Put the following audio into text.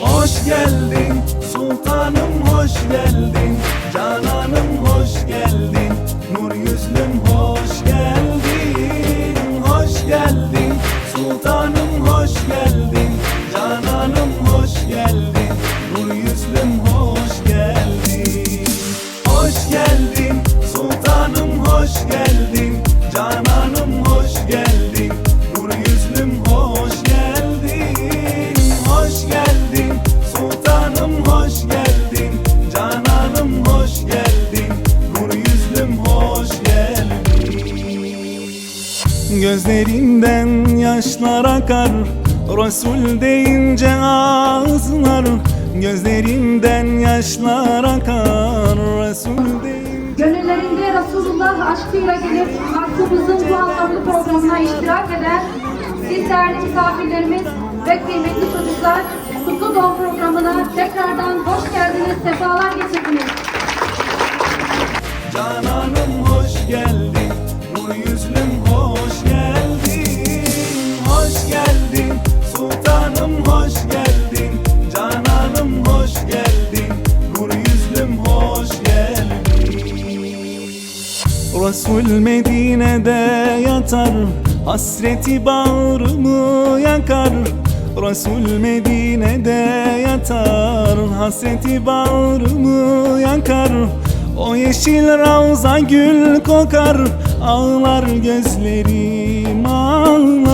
Hoş geldin sultanım hoş geldin Cananım hoş geldin Nur yüzlüm hoş geldin Hoş geldin sultanım hoş geldin Cananım hoş geldin Nur yüzlüm hoş geldin. Hoş geldin sultanım hoş geldin Cananım Gözlerinden yaşlar akar. Resul deyince ağızlar Gözlerinden yaşlar akar. Resul deyince Gönüllerinde Resulullah aşkıyla gelip hakkımızın bu anlamlı programına iştirak eden siz değerli misafirlerimiz ve kıymetli çocuklar Kutlu Doğum programına tekrardan hoş geldiniz, sefalar getirdiniz. Cananım hoş geldin Sultanım hoş geldin. Cananım hoş geldin. Nur yüzlüm hoş geldin. Resul Medine'de yatar. Hasreti bağrımı yakar. Resul Medine'de yatar. Hasreti bağrımı yakar. O yeşil ravza gül kokar. Ağlar gözlerim ağlar